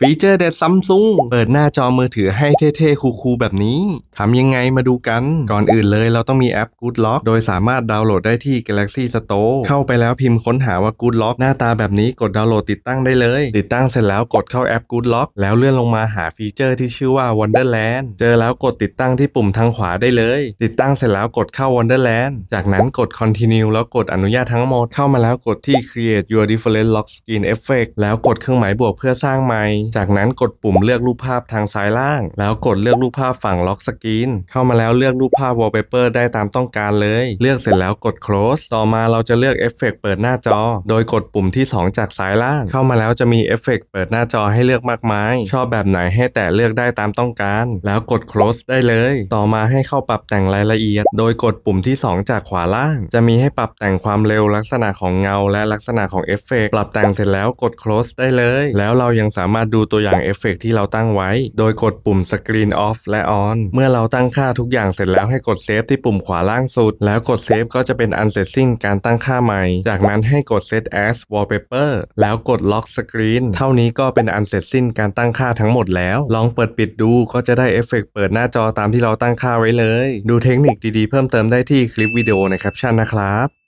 ฟีเจอร์เด็ดซัมซุงเปิดหน้าจอมือถือให้เท่ๆ คูลๆ แบบนี้ ทำยังไงมาดูกัน ก่อนอื่นเลยเราต้องมีแอป Good Lock โดยสามารถดาวน์โหลดได้ที่ Galaxy Store เข้าไปแล้วพิมพ์ค้นหาว่า Good Lock หน้าตาแบบนี้กดดาวน์โหลดติดตั้งได้เลย ติดตั้งเสร็จแล้วกดเข้าแอป Good Lock แล้วเลื่อนลงมาหาฟีเจอร์ที่ชื่อว่า Wonderland เจอแล้วกดติดตั้งที่ปุ่มทางขวาได้เลย ติดตั้งเสร็จแล้วกดเข้า Wonderland จากนั้นกด Continue แล้วกดอนุญาตทั้งหมดเข้ามาแล้วกดที่ Create Your Different Lock Screen Effect แล้วกดเครื่องหมายบวกเพื่อสร้างใหม่จากนั้นกดปุ่มเลือกรูปภาพทางซ้ายล่าง แล้วกดเลือกรูปภาพฝั่ง Lock Screen เข้ามาแล้วเลือกรูปภาพ Wallpaper ได้ตามต้องการเลย เลือกเสร็จแล้วกด Close ต่อมาเราจะเลือกเอฟเฟกต์เปิดหน้าจอ โดยกดปุ่มที่ 2 จากซ้ายล่าง เข้ามาแล้วจะมีเอฟเฟกต์เปิดหน้าจอให้เลือกมากมาย ชอบแบบไหนให้แต่เลือกได้ตามต้องการ แล้วกด close ได้เลย ต่อมาให้เข้าปรับแต่งรายละเอียด โดยกดปุ่มที่ 2 จากขวาล่าง จะมีให้ปรับแต่งความเร็วลักษณะของเงา และลักษณะของเอฟเฟกต์ปรับแต่งเสร็จแล้วกด close ได้เลย แล้วเรายังสามารถดููตัวอย่างเอฟเฟกต์ที่เราตั้งไว้ โดยกดปุ่ม screen off และ on เมื่อเราตั้งค่าทุกอย่างเสร็จแล้วให้กดเซฟที่ปุ่มขวาล่างสุด แล้วกดเซฟก็จะเป็นอันเสร็จสิ้นการตั้งค่าใหม่ จากนั้นให้กด set as wallpaper แล้วกด lock screen เท่านี้ก็เป็นอันเสร็จสิ้นการตั้งค่าทั้งหมดแล้ว ลองเปิดปิดดูก็จะได้เอฟเฟกต์เปิดหน้าจอตามที่เราตั้งค่าไว้เลย ดูเทคนิคดีๆเพิ่มเติมได้ที่คลิปวิดีโอในแคปชั่นนะครับ